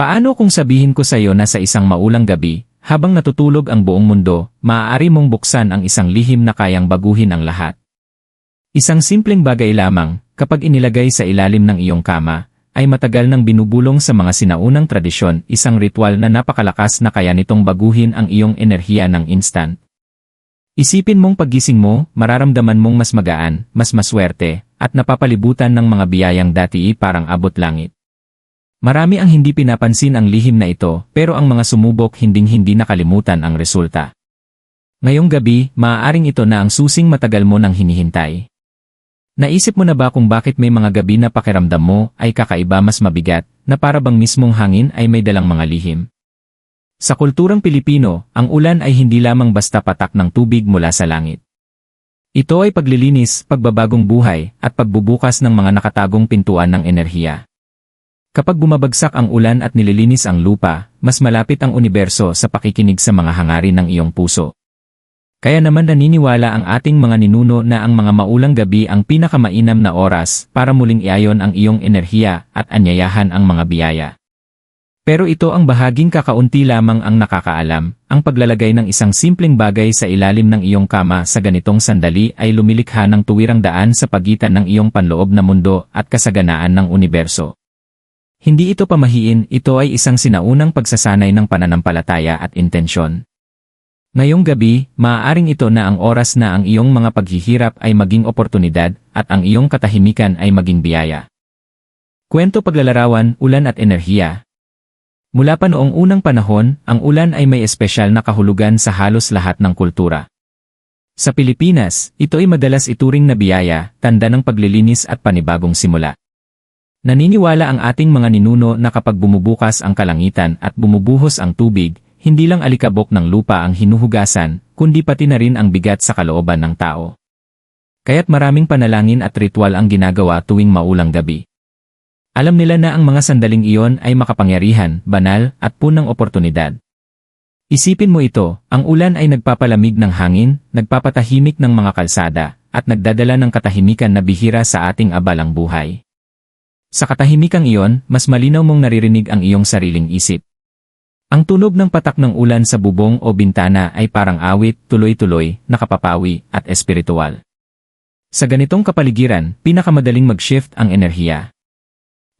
Paano kung sabihin ko sa iyo na sa isang maulang gabi, habang natutulog ang buong mundo, maaari mong buksan ang isang lihim na kayang baguhin ang lahat? Isang simpleng bagay lamang, kapag inilagay sa ilalim ng iyong kama, ay matagal nang binubulong sa mga sinaunang tradisyon isang ritual na napakalakas na kaya nitong baguhin ang iyong enerhiya ng instant. Isipin mong paggising mo, mararamdaman mong mas magaan, mas maswerte, at napapalibutan ng mga biyayang dati parang abot langit. Marami ang hindi pinapansin ang lihim na ito, pero ang mga sumubok hinding-hindi nakalimutan ang resulta. Ngayong gabi, maaaring ito na ang susing matagal mo nang hinihintay. Naisip mo na ba kung bakit may mga gabi na pakiramdam mo ay kakaiba mas mabigat, na para bang mismong hangin ay may dalang mga lihim? Sa kulturang Pilipino, ang ulan ay hindi lamang basta patak ng tubig mula sa langit. Ito ay paglilinis, pagbabagong buhay, at pagbubukas ng mga nakatagong pintuan ng enerhiya. Kapag bumabagsak ang ulan at nililinis ang lupa, mas malapit ang universo sa pakikinig sa mga hangarin ng iyong puso. Kaya naman naniniwala ang ating mga ninuno na ang mga maulang gabi ang pinakamainam na oras para muling iayon ang iyong enerhiya at anyayahan ang mga biyaya. Pero ito ang bahaging kakaunti lamang ang nakakaalam, ang paglalagay ng isang simpleng bagay sa ilalim ng iyong kama sa ganitong sandali ay lumilikha ng tuwirang daan sa pagitan ng iyong panloob na mundo at kasaganaan ng universo. Hindi ito pamahiin, ito ay isang sinaunang pagsasanay ng pananampalataya at intensyon. Ngayong gabi, maaaring ito na ang oras na ang iyong mga paghihirap ay maging oportunidad at ang iyong katahimikan ay maging biyaya. Kwento paglalarawan, ulan at enerhiya. Mula pa noong unang panahon, ang ulan ay may espesyal na kahulugan sa halos lahat ng kultura. Sa Pilipinas, ito ay madalas ituring na biyaya, tanda ng paglilinis at panibagong simula. Naniniwala ang ating mga ninuno na kapag bumubukas ang kalangitan at bumubuhos ang tubig, hindi lang alikabok ng lupa ang hinuhugasan, kundi pati na rin ang bigat sa kalooban ng tao. Kaya't maraming panalangin at ritual ang ginagawa tuwing maulang gabi. Alam nila na ang mga sandaling iyon ay makapangyarihan, banal, at punang oportunidad. Isipin mo ito, ang ulan ay nagpapalamig ng hangin, nagpapatahimik ng mga kalsada, at nagdadala ng katahimikan na bihira sa ating abalang buhay. Sa katahimikang iyon, mas malinaw mong naririnig ang iyong sariling isip. Ang tunog ng patak ng ulan sa bubong o bintana ay parang awit, tuloy-tuloy, nakapapawi, at espiritual. Sa ganitong kapaligiran, pinakamadaling mag-shift ang enerhiya.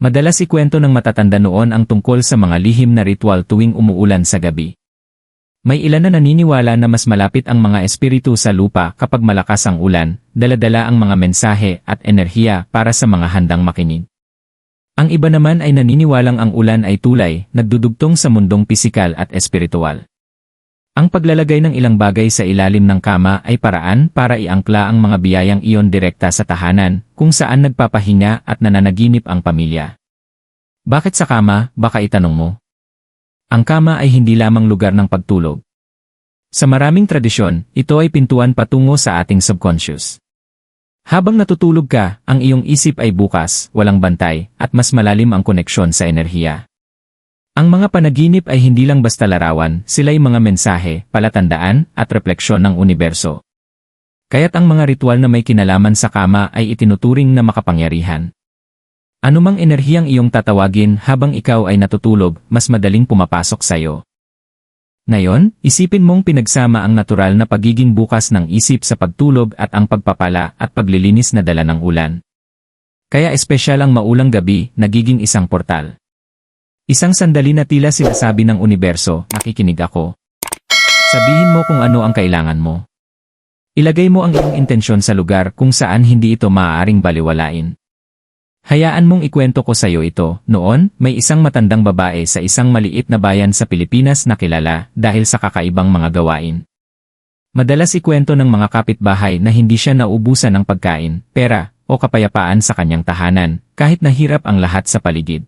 Madalas ikwento ng matatanda noon ang tungkol sa mga lihim na ritual tuwing umuulan sa gabi. May ilan na naniniwala na mas malapit ang mga espiritu sa lupa kapag malakas ang ulan, daladala ang mga mensahe at enerhiya para sa mga handang makinig. Ang iba naman ay naniniwalang ang ulan ay tulay, nagdudugtong sa mundong pisikal at espiritual. Ang paglalagay ng ilang bagay sa ilalim ng kama ay paraan para iangkla ang mga biyayang iyon direkta sa tahanan, kung saan nagpapahinga at nananaginip ang pamilya. Bakit sa kama, baka itanong mo? Ang kama ay hindi lamang lugar ng pagtulog. Sa maraming tradisyon, ito ay pintuan patungo sa ating subconscious. Habang natutulog ka, ang iyong isip ay bukas, walang bantay, at mas malalim ang koneksyon sa enerhiya. Ang mga panaginip ay hindi lang basta larawan, sila'y mga mensahe, palatandaan, at refleksyon ng universo. Kaya't ang mga ritual na may kinalaman sa kama ay itinuturing na makapangyarihan. Anumang enerhiyang iyong tatawagin habang ikaw ay natutulog, mas madaling pumapasok sa iyo. Ngayon, isipin mong pinagsama ang natural na pagiging bukas ng isip sa pagtulog at ang pagpapala at paglilinis na dala ng ulan. Kaya espesyal ang maulang gabi, nagiging isang portal. Isang sandali na tila sinasabi ng universo, nakikinig ako. Sabihin mo kung ano ang kailangan mo. Ilagay mo ang iyong intensyon sa lugar kung saan hindi ito maaaring baliwalain. Hayaan mong ikwento ko sa iyo ito, noon, may isang matandang babae sa isang maliit na bayan sa Pilipinas na kilala dahil sa kakaibang mga gawain. Madalas ikwento ng mga kapitbahay na hindi siya naubusan ng pagkain, pera, o kapayapaan sa kanyang tahanan, kahit nahirap ang lahat sa paligid.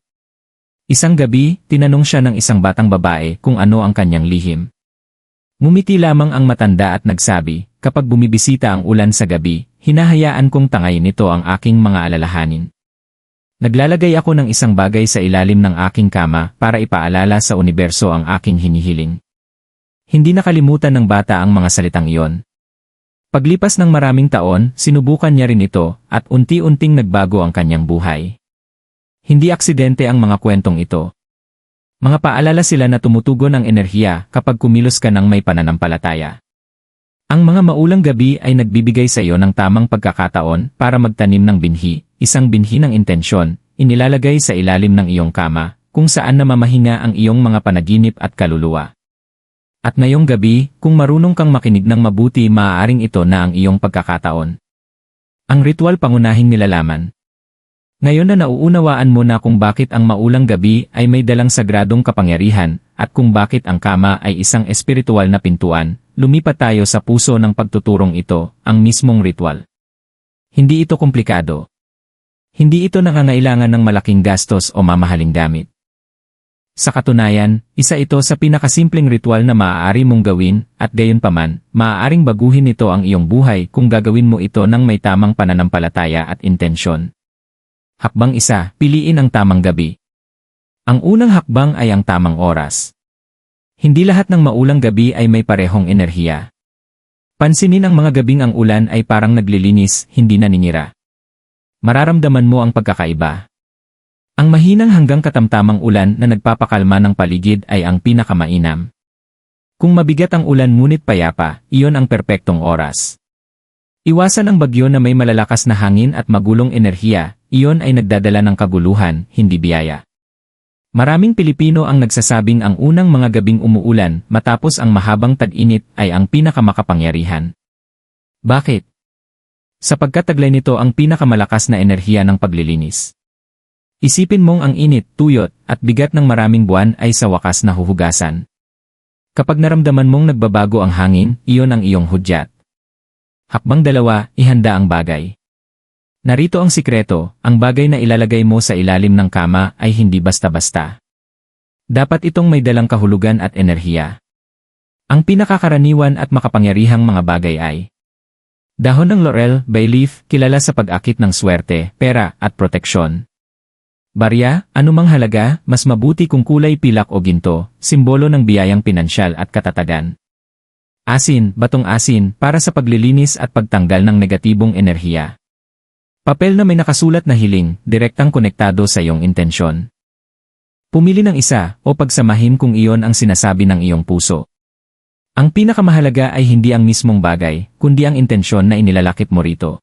Isang gabi, tinanong siya ng isang batang babae kung ano ang kanyang lihim. Mumiti lamang ang matanda at nagsabi, kapag bumibisita ang ulan sa gabi, hinahayaan kong tangayin nito ang aking mga alalahanin. Naglalagay ako ng isang bagay sa ilalim ng aking kama para ipaalala sa universo ang aking hinihiling. Hindi nakalimutan ng bata ang mga salitang iyon. Paglipas ng maraming taon, sinubukan niya rin ito at unti-unting nagbago ang kanyang buhay. Hindi aksidente ang mga kwentong ito. Mga paalala sila na tumutugon ang enerhiya kapag kumilos ka ng may pananampalataya. Ang mga maulang gabi ay nagbibigay sa iyo ng tamang pagkakataon para magtanim ng binhi, isang binhi ng intensyon, inilalagay sa ilalim ng iyong kama, kung saan namamahinga ang iyong mga panaginip at kaluluwa. At ngayong gabi, kung marunong kang makinig ng mabuti maaaring ito na ang iyong pagkakataon. Ang ritual pangunahing nilalaman, ngayon na nauunawaan mo na kung bakit ang maulang gabi ay may dalang sagradong kapangyarihan at kung bakit ang kama ay isang espiritual na pintuan, lumipat tayo sa puso ng pagtuturong ito, ang mismong ritual. Hindi ito komplikado. Hindi ito nangangailangan ng malaking gastos o mamahaling gamit. Sa katunayan, isa ito sa pinakasimpleng ritual na maaari mong gawin at gayon paman, maaaring baguhin ito ang iyong buhay kung gagawin mo ito ng may tamang pananampalataya at intensyon. Hakbang isa, piliin ang tamang gabi. Ang unang hakbang ay ang tamang oras. Hindi lahat ng maulang gabi ay may parehong enerhiya. Pansinin ang mga gabing ang ulan ay parang naglilinis, hindi naninira. Mararamdaman mo ang pagkakaiba. Ang mahinang hanggang katamtamang ulan na nagpapakalma ng paligid ay ang pinakamainam. Kung mabigat ang ulan ngunit payapa, iyon ang perpektong oras. Iwasan ang bagyo na may malalakas na hangin at magulong enerhiya, iyon ay nagdadala ng kaguluhan, hindi biyaya. Maraming Pilipino ang nagsasabing ang unang mga gabing umuulan matapos ang mahabang tag-init ay ang pinakamakapangyarihan. Bakit? Sapagkat taglay nito ang pinakamalakas na enerhiya ng paglilinis. Isipin mong ang init, tuyot, at bigat ng maraming buwan ay sa wakas na huhugasan. Kapag naramdaman mong nagbabago ang hangin, iyon ang iyong hudyat. Hakbang dalawa, ihanda ang bagay. Narito ang sikreto, ang bagay na ilalagay mo sa ilalim ng kama ay hindi basta-basta. Dapat itong may dalang kahulugan at enerhiya. Ang pinakakaraniwan at makapangyarihang mga bagay ay Dahon ng laurel, bay leaf, kilala sa pag-akit ng swerte, pera, at proteksyon. Barya, anumang halaga, mas mabuti kung kulay pilak o ginto, simbolo ng biyayang pinansyal at katatagan. Asin, batong asin, para sa paglilinis at pagtanggal ng negatibong enerhiya. Papel na may nakasulat na hiling, direktang konektado sa iyong intensyon. Pumili ng isa o pagsamahin kung iyon ang sinasabi ng iyong puso. Ang pinakamahalaga ay hindi ang mismong bagay, kundi ang intensyon na inilalakip mo rito.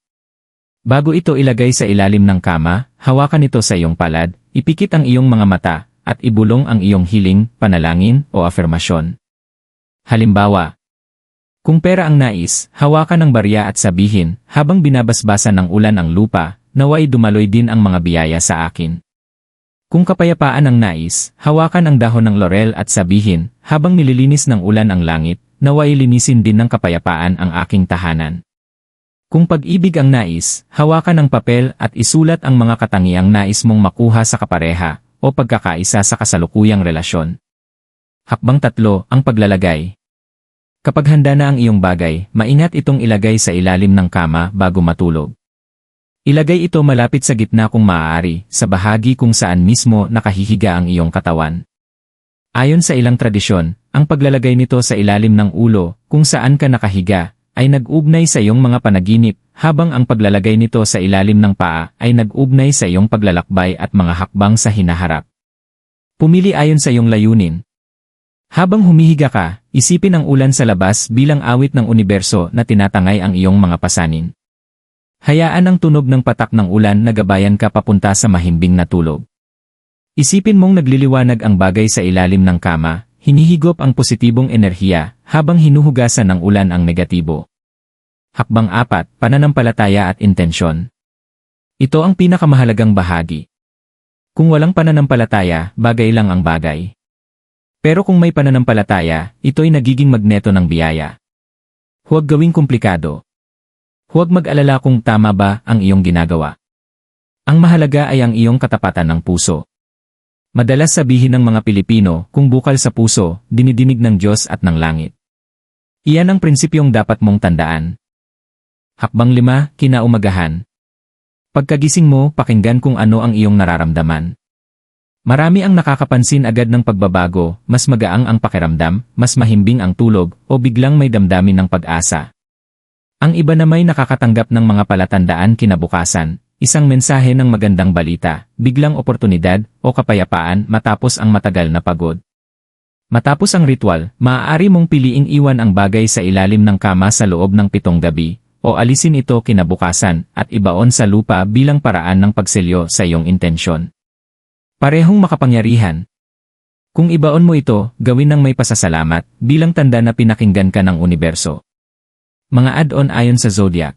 Bago ito ilagay sa ilalim ng kama, hawakan ito sa iyong palad, ipikit ang iyong mga mata, at ibulong ang iyong hiling, panalangin, o afirmasyon. Halimbawa, kung pera ang nais, hawakan ng barya at sabihin, habang binabasbasan ng ulan ang lupa, naway dumaloy din ang mga biyaya sa akin. Kung kapayapaan ang nais, hawakan ang dahon ng laurel at sabihin, habang nililinis ng ulan ang langit, naway linisin din ng kapayapaan ang aking tahanan. Kung pag-ibig ang nais, hawakan ng papel at isulat ang mga katangiang nais mong makuha sa kapareha o pagkakaisa sa kasalukuyang relasyon. Hakbang tatlo, ang paglalagay. Kapag handa na ang iyong bagay, maingat itong ilagay sa ilalim ng kama bago matulog. Ilagay ito malapit sa gitna kung maaari, sa bahagi kung saan mismo nakahihiga ang iyong katawan. Ayon sa ilang tradisyon, ang paglalagay nito sa ilalim ng ulo, kung saan ka nakahiga, ay nag-ugnay sa iyong mga panaginip, habang ang paglalagay nito sa ilalim ng paa ay nag-ugnay sa iyong paglalakbay at mga hakbang sa hinaharap. Pumili ayon sa iyong layunin, habang humihiga ka, isipin ang ulan sa labas bilang awit ng universo na tinatangay ang iyong mga pasanin. Hayaan ang tunog ng patak ng ulan na gabayan ka papunta sa mahimbing na tulog. Isipin mong nagliliwanag ang bagay sa ilalim ng kama, hinihigop ang positibong enerhiya habang hinuhugasan ng ulan ang negatibo. Hakbang apat, pananampalataya at intensyon. Ito ang pinakamahalagang bahagi. Kung walang pananampalataya, bagay lang ang bagay. Pero kung may pananampalataya, ito'y nagiging magneto ng biyaya. Huwag gawing komplikado. Huwag mag-alala kung tama ba ang iyong ginagawa. Ang mahalaga ay ang iyong katapatan ng puso. Madalas sabihin ng mga Pilipino, kung bukal sa puso, dinidinig ng Diyos at ng langit. Iyan ang prinsipyong dapat mong tandaan. Hakbang lima, kinaumagahan. Pagkagising mo, pakinggan kung ano ang iyong nararamdaman. Marami ang nakakapansin agad ng pagbabago, mas magaang ang pakiramdam, mas mahimbing ang tulog, o biglang may damdamin ng pag-asa. Ang iba na may nakakatanggap ng mga palatandaan kinabukasan, isang mensahe ng magandang balita, biglang oportunidad o kapayapaan matapos ang matagal na pagod. Matapos ang ritual, maaari mong piliing iwan ang bagay sa ilalim ng kama sa loob ng pitong gabi, o alisin ito kinabukasan at ibaon sa lupa bilang paraan ng pagselyo sa iyong intensyon. Parehong makapangyarihan. Kung ibaon mo ito, gawin ng may pasasalamat bilang tanda na pinakinggan ka ng universo. Mga add-on ayon sa zodiac.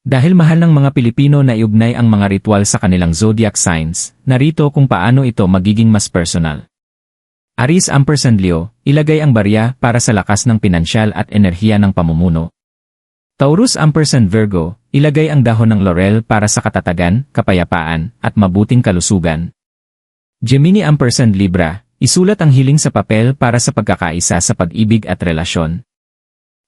Dahil mahal ng mga Pilipino na iugnay ang mga ritual sa kanilang zodiac signs, narito kung paano ito magiging mas personal. Aris ampersand Leo, ilagay ang barya para sa lakas ng pinansyal at enerhiya ng pamumuno. Taurus ampersand Virgo, ilagay ang dahon ng laurel para sa katatagan, kapayapaan, at mabuting kalusugan. Gemini ampersand Libra, isulat ang hiling sa papel para sa pagkakaisa sa pag-ibig at relasyon.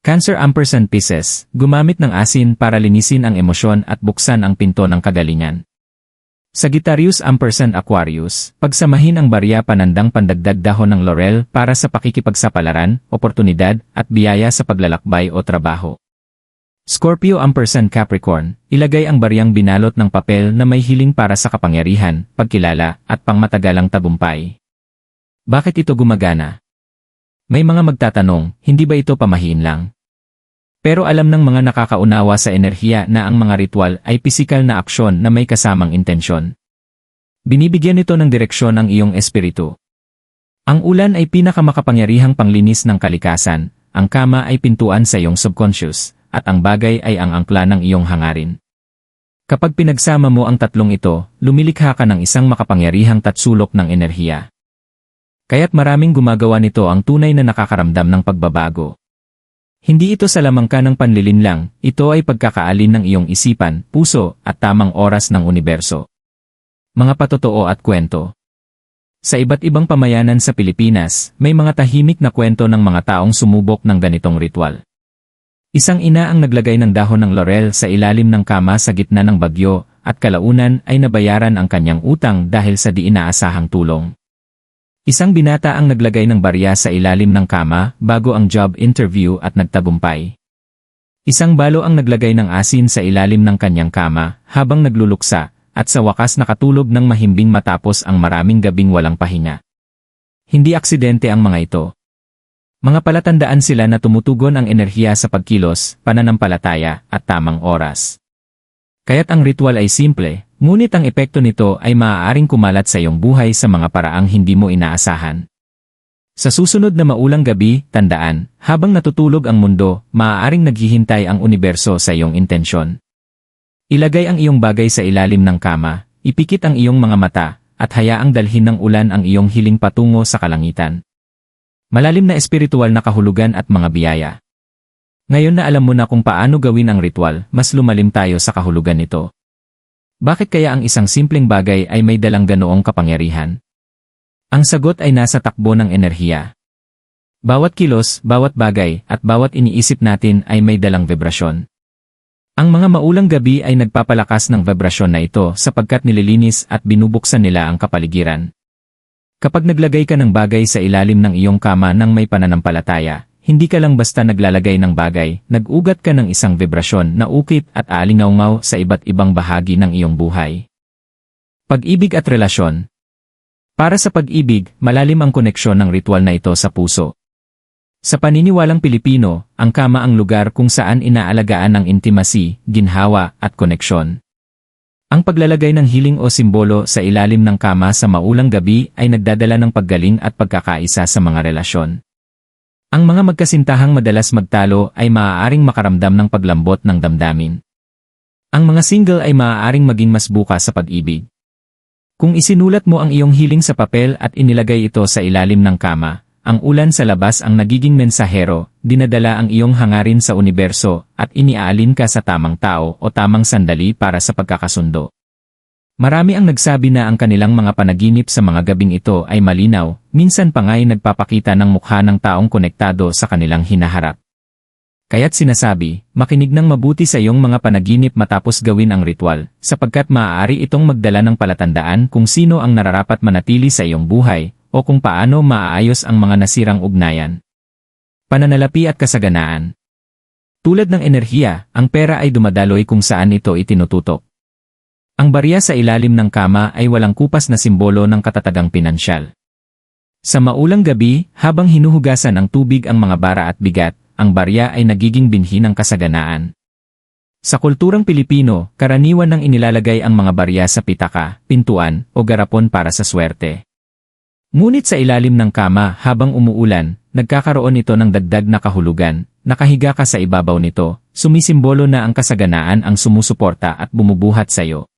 Cancer ampersand Pisces, gumamit ng asin para linisin ang emosyon at buksan ang pinto ng kagalingan. Sagittarius ampersand Aquarius, pagsamahin ang barya panandang pandagdag dahon ng laurel para sa pakikipagsapalaran, oportunidad, at biyaya sa paglalakbay o trabaho. Scorpio ampersand Capricorn, ilagay ang baryang binalot ng papel na may hiling para sa kapangyarihan, pagkilala, at pangmatagalang tagumpay. Bakit ito gumagana? May mga magtatanong, hindi ba ito pamahiin lang? Pero alam ng mga nakakaunawa sa enerhiya na ang mga ritual ay pisikal na aksyon na may kasamang intensyon. Binibigyan nito ng direksyon ang iyong espiritu. Ang ulan ay pinakamakapangyarihang panglinis ng kalikasan, ang kama ay pintuan sa iyong subconscious, at ang bagay ay ang angkla ng iyong hangarin. Kapag pinagsama mo ang tatlong ito, lumilikha ka ng isang makapangyarihang tatsulok ng enerhiya. Kaya't maraming gumagawa nito ang tunay na nakakaramdam ng pagbabago. Hindi ito sa lamangka ng panlilinlang, ito ay pagkakaalin ng iyong isipan, puso, at tamang oras ng universo. Mga patotoo at kwento Sa iba't ibang pamayanan sa Pilipinas, may mga tahimik na kwento ng mga taong sumubok ng ganitong ritual. Isang ina ang naglagay ng dahon ng laurel sa ilalim ng kama sa gitna ng bagyo, at kalaunan ay nabayaran ang kanyang utang dahil sa di inaasahang tulong. Isang binata ang naglagay ng barya sa ilalim ng kama bago ang job interview at nagtagumpay. Isang balo ang naglagay ng asin sa ilalim ng kanyang kama habang nagluluksa at sa wakas nakatulog ng mahimbing matapos ang maraming gabing walang pahinga. Hindi aksidente ang mga ito. Mga palatandaan sila na tumutugon ang enerhiya sa pagkilos, pananampalataya, at tamang oras. Kaya't ang ritual ay simple, Ngunit ang epekto nito ay maaaring kumalat sa iyong buhay sa mga paraang hindi mo inaasahan. Sa susunod na maulang gabi, tandaan, habang natutulog ang mundo, maaaring naghihintay ang universo sa iyong intensyon. Ilagay ang iyong bagay sa ilalim ng kama, ipikit ang iyong mga mata, at hayaang dalhin ng ulan ang iyong hiling patungo sa kalangitan. Malalim na espiritual na kahulugan at mga biyaya. Ngayon na alam mo na kung paano gawin ang ritual, mas lumalim tayo sa kahulugan nito. Bakit kaya ang isang simpleng bagay ay may dalang ganoong kapangyarihan? Ang sagot ay nasa takbo ng enerhiya. Bawat kilos, bawat bagay, at bawat iniisip natin ay may dalang vibrasyon. Ang mga maulang gabi ay nagpapalakas ng vibrasyon na ito sapagkat nililinis at binubuksan nila ang kapaligiran. Kapag naglagay ka ng bagay sa ilalim ng iyong kama ng may pananampalataya, hindi ka lang basta naglalagay ng bagay, nag-ugat ka ng isang vibrasyon na ukit at alingaungaw sa iba't ibang bahagi ng iyong buhay. Pag-ibig at relasyon Para sa pag-ibig, malalim ang koneksyon ng ritual na ito sa puso. Sa paniniwalang Pilipino, ang kama ang lugar kung saan inaalagaan ng intimacy, ginhawa, at koneksyon. Ang paglalagay ng hiling o simbolo sa ilalim ng kama sa maulang gabi ay nagdadala ng paggaling at pagkakaisa sa mga relasyon. Ang mga magkasintahang madalas magtalo ay maaaring makaramdam ng paglambot ng damdamin. Ang mga single ay maaaring maging mas bukas sa pag-ibig. Kung isinulat mo ang iyong hiling sa papel at inilagay ito sa ilalim ng kama, ang ulan sa labas ang nagiging mensahero, dinadala ang iyong hangarin sa universo, at iniaalin ka sa tamang tao o tamang sandali para sa pagkakasundo. Marami ang nagsabi na ang kanilang mga panaginip sa mga gabing ito ay malinaw, minsan pa nga'y nagpapakita ng mukha ng taong konektado sa kanilang hinaharap. Kaya't sinasabi, makinig ng mabuti sa iyong mga panaginip matapos gawin ang ritual, sapagkat maaari itong magdala ng palatandaan kung sino ang nararapat manatili sa iyong buhay, o kung paano maaayos ang mga nasirang ugnayan. Pananalapi at kasaganaan Tulad ng enerhiya, ang pera ay dumadaloy kung saan ito itinututok. Ang barya sa ilalim ng kama ay walang kupas na simbolo ng katatagang pinansyal. Sa maulang gabi, habang hinuhugasan ang tubig ang mga bara at bigat, ang barya ay nagiging binhi ng kasaganaan. Sa kulturang Pilipino, karaniwan nang inilalagay ang mga barya sa pitaka, pintuan, o garapon para sa swerte. Ngunit sa ilalim ng kama habang umuulan, nagkakaroon ito ng dagdag na kahulugan, nakahiga ka sa ibabaw nito, sumisimbolo na ang kasaganaan ang sumusuporta at bumubuhat sa iyo.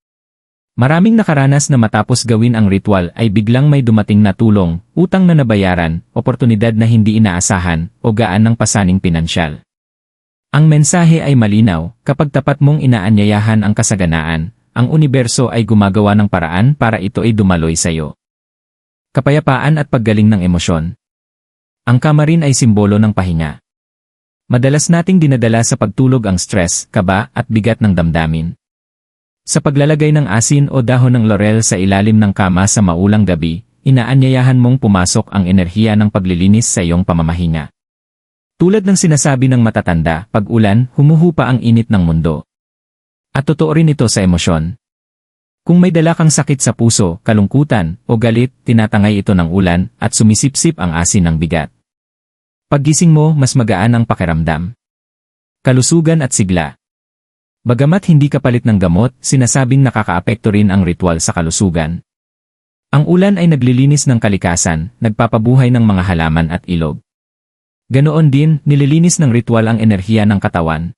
Maraming nakaranas na matapos gawin ang ritual ay biglang may dumating na tulong, utang na nabayaran, oportunidad na hindi inaasahan, o gaan ng pasaning pinansyal. Ang mensahe ay malinaw, kapag tapat mong inaanyayahan ang kasaganaan, ang universo ay gumagawa ng paraan para ito ay dumaloy sa iyo. Kapayapaan at paggaling ng emosyon. Ang kamarin ay simbolo ng pahinga. Madalas nating dinadala sa pagtulog ang stress, kaba, at bigat ng damdamin. Sa paglalagay ng asin o dahon ng laurel sa ilalim ng kama sa maulang gabi, inaanyayahan mong pumasok ang enerhiya ng paglilinis sa iyong pamamahinga. Tulad ng sinasabi ng matatanda, pag ulan, humuhupa ang init ng mundo. At totoo rin ito sa emosyon. Kung may dala kang sakit sa puso, kalungkutan, o galit, tinatangay ito ng ulan at sumisipsip ang asin ng bigat. Paggising mo, mas magaan ang pakiramdam. Kalusugan at sigla. Bagamat hindi kapalit ng gamot, sinasabing nakakaapekto rin ang ritual sa kalusugan. Ang ulan ay naglilinis ng kalikasan, nagpapabuhay ng mga halaman at ilog. Ganoon din, nililinis ng ritual ang enerhiya ng katawan,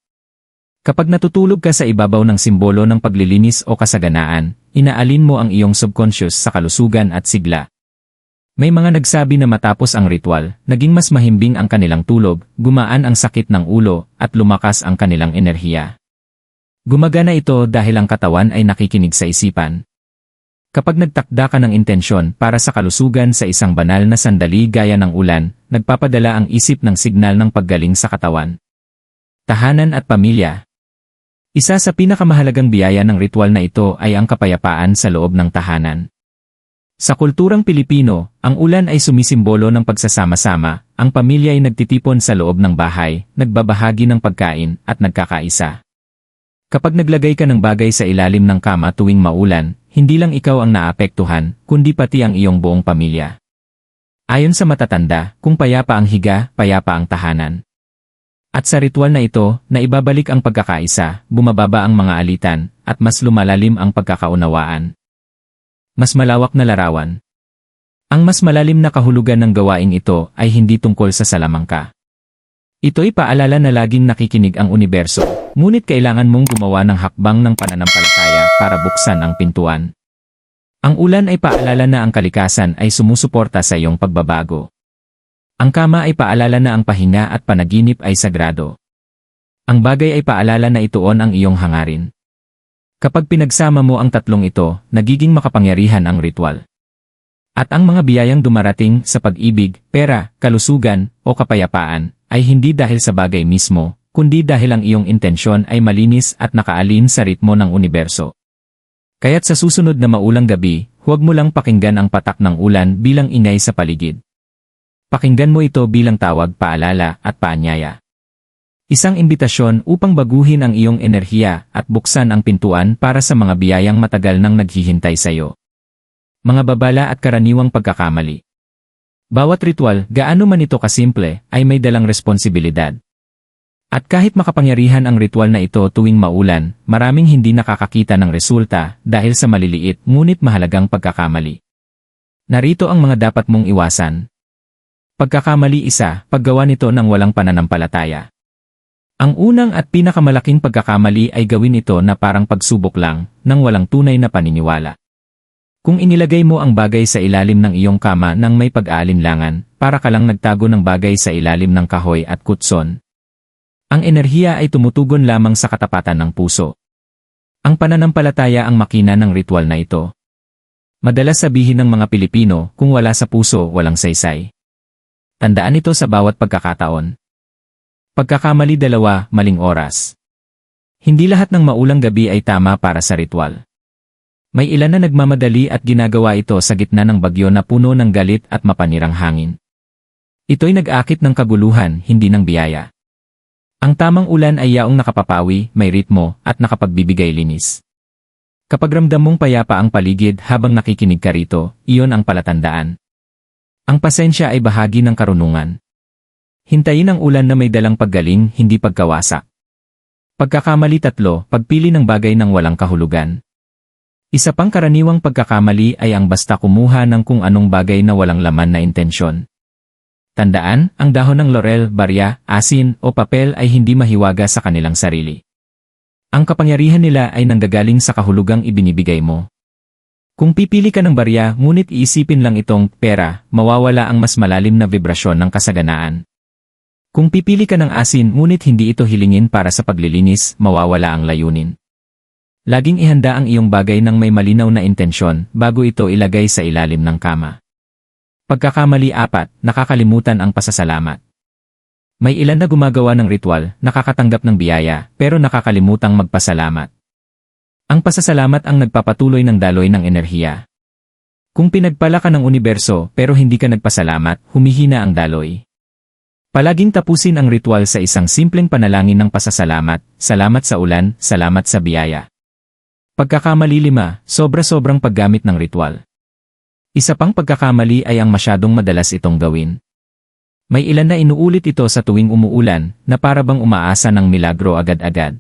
Kapag natutulog ka sa ibabaw ng simbolo ng paglilinis o kasaganaan, inaalin mo ang iyong subconscious sa kalusugan at sigla. May mga nagsabi na matapos ang ritual, naging mas mahimbing ang kanilang tulog, gumaan ang sakit ng ulo, at lumakas ang kanilang enerhiya. Gumagana ito dahil ang katawan ay nakikinig sa isipan. Kapag nagtakda ka ng intensyon para sa kalusugan sa isang banal na sandali gaya ng ulan, nagpapadala ang isip ng signal ng paggaling sa katawan. Tahanan at pamilya, isa sa pinakamahalagang biyaya ng ritual na ito ay ang kapayapaan sa loob ng tahanan. Sa kulturang Pilipino, ang ulan ay sumisimbolo ng pagsasama-sama, ang pamilya ay nagtitipon sa loob ng bahay, nagbabahagi ng pagkain, at nagkakaisa. Kapag naglagay ka ng bagay sa ilalim ng kama tuwing maulan, hindi lang ikaw ang naapektuhan, kundi pati ang iyong buong pamilya. Ayon sa matatanda, kung payapa ang higa, payapa ang tahanan. At sa ritual na ito, na ibabalik ang pagkakaisa, bumababa ang mga alitan, at mas lumalalim ang pagkakaunawaan. Mas malawak na larawan. Ang mas malalim na kahulugan ng gawaing ito ay hindi tungkol sa salamangka. Ito'y paalala na laging nakikinig ang universo, ngunit kailangan mong gumawa ng hakbang ng pananampalataya para buksan ang pintuan. Ang ulan ay paalala na ang kalikasan ay sumusuporta sa iyong pagbabago. Ang kama ay paalala na ang pahinga at panaginip ay sagrado. Ang bagay ay paalala na ituon ang iyong hangarin. Kapag pinagsama mo ang tatlong ito, nagiging makapangyarihan ang ritual. At ang mga biyayang dumarating sa pag-ibig, pera, kalusugan, o kapayapaan, ay hindi dahil sa bagay mismo, kundi dahil ang iyong intensyon ay malinis at nakaalin sa ritmo ng universo. Kaya't sa susunod na maulang gabi, huwag mo lang pakinggan ang patak ng ulan bilang ingay sa paligid. Pakinggan mo ito bilang tawag, paalala, at paanyaya. Isang imbitasyon upang baguhin ang iyong enerhiya at buksan ang pintuan para sa mga biyayang matagal nang naghihintay sa iyo. Mga babala at karaniwang pagkakamali. Bawat ritual, gaano man ito kasimple, ay may dalang responsibilidad. At kahit makapangyarihan ang ritual na ito tuwing maulan, maraming hindi nakakakita ng resulta dahil sa maliliit ngunit mahalagang pagkakamali. Narito ang mga dapat mong iwasan, Pagkakamali isa, paggawa nito ng walang pananampalataya. Ang unang at pinakamalaking pagkakamali ay gawin ito na parang pagsubok lang, nang walang tunay na paniniwala. Kung inilagay mo ang bagay sa ilalim ng iyong kama nang may pag-aalinlangan, para ka lang nagtago ng bagay sa ilalim ng kahoy at kutson. Ang enerhiya ay tumutugon lamang sa katapatan ng puso. Ang pananampalataya ang makina ng ritual na ito. Madalas sabihin ng mga Pilipino, kung wala sa puso, walang saysay. Tandaan ito sa bawat pagkakataon. Pagkakamali dalawa, maling oras. Hindi lahat ng maulang gabi ay tama para sa ritual. May ilan na nagmamadali at ginagawa ito sa gitna ng bagyo na puno ng galit at mapanirang hangin. Ito'y nag-akit ng kaguluhan, hindi ng biyaya. Ang tamang ulan ay yaong nakapapawi, may ritmo, at nakapagbibigay linis. Kapag ramdam mong payapa ang paligid habang nakikinig ka rito, iyon ang palatandaan. Ang pasensya ay bahagi ng karunungan. Hintayin ang ulan na may dalang paggaling, hindi pagkawasak. Pagkakamali tatlo, pagpili ng bagay ng walang kahulugan. Isa pang karaniwang pagkakamali ay ang basta kumuha ng kung anong bagay na walang laman na intensyon. Tandaan, ang dahon ng laurel, barya, asin, o papel ay hindi mahiwaga sa kanilang sarili. Ang kapangyarihan nila ay nanggagaling sa kahulugang ibinibigay mo. Kung pipili ka ng barya ngunit iisipin lang itong pera, mawawala ang mas malalim na vibrasyon ng kasaganaan. Kung pipili ka ng asin ngunit hindi ito hilingin para sa paglilinis, mawawala ang layunin. Laging ihanda ang iyong bagay ng may malinaw na intensyon bago ito ilagay sa ilalim ng kama. Pagkakamali apat, nakakalimutan ang pasasalamat. May ilan na gumagawa ng ritual, nakakatanggap ng biyaya, pero nakakalimutang magpasalamat. Ang pasasalamat ang nagpapatuloy ng daloy ng enerhiya. Kung pinagpala ka ng universo pero hindi ka nagpasalamat, humihina ang daloy. Palaging tapusin ang ritual sa isang simpleng panalangin ng pasasalamat, salamat sa ulan, salamat sa biyaya. Pagkakamali lima, sobra-sobrang paggamit ng ritual. Isa pang pagkakamali ay ang masyadong madalas itong gawin. May ilan na inuulit ito sa tuwing umuulan na para bang umaasa ng milagro agad-agad.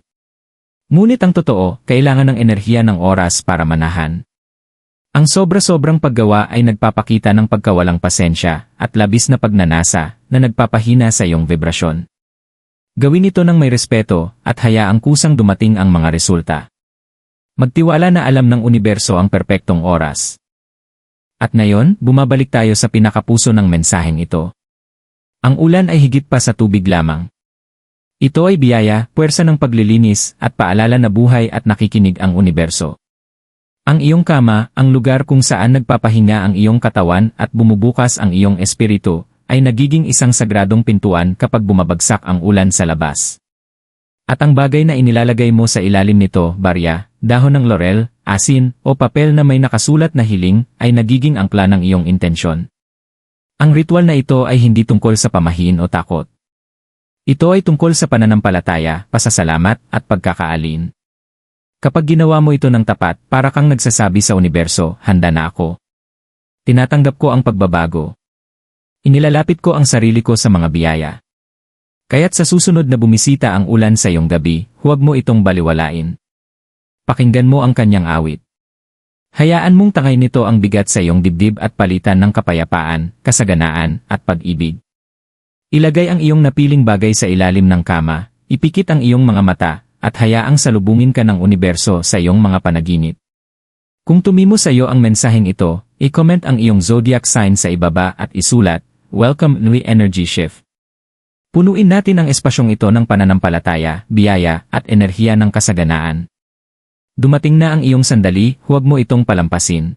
Ngunit ang totoo, kailangan ng enerhiya ng oras para manahan. Ang sobra-sobrang paggawa ay nagpapakita ng pagkawalang pasensya at labis na pagnanasa na nagpapahina sa iyong vibrasyon. Gawin ito ng may respeto at hayaang kusang dumating ang mga resulta. Magtiwala na alam ng universo ang perpektong oras. At ngayon, bumabalik tayo sa pinakapuso ng mensaheng ito. Ang ulan ay higit pa sa tubig lamang. Ito ay biyaya, puwersa ng paglilinis, at paalala na buhay at nakikinig ang universo. Ang iyong kama, ang lugar kung saan nagpapahinga ang iyong katawan at bumubukas ang iyong espiritu, ay nagiging isang sagradong pintuan kapag bumabagsak ang ulan sa labas. At ang bagay na inilalagay mo sa ilalim nito, barya, dahon ng laurel, asin, o papel na may nakasulat na hiling, ay nagiging angkla ng iyong intensyon. Ang ritual na ito ay hindi tungkol sa pamahiin o takot. Ito ay tungkol sa pananampalataya, pasasalamat, at pagkakaalin. Kapag ginawa mo ito ng tapat, para kang nagsasabi sa universo, handa na ako. Tinatanggap ko ang pagbabago. Inilalapit ko ang sarili ko sa mga biyaya. Kaya't sa susunod na bumisita ang ulan sa iyong gabi, huwag mo itong baliwalain. Pakinggan mo ang kanyang awit. Hayaan mong tangay nito ang bigat sa iyong dibdib at palitan ng kapayapaan, kasaganaan, at pag-ibig. Ilagay ang iyong napiling bagay sa ilalim ng kama, ipikit ang iyong mga mata, at hayaang salubungin ka ng universo sa iyong mga panaginip. Kung tumimo sa iyo ang mensaheng ito, i-comment ang iyong zodiac sign sa ibaba at isulat, Welcome Nui Energy Shift. Punuin natin ang espasyong ito ng pananampalataya, biyaya, at enerhiya ng kasaganaan. Dumating na ang iyong sandali, huwag mo itong palampasin.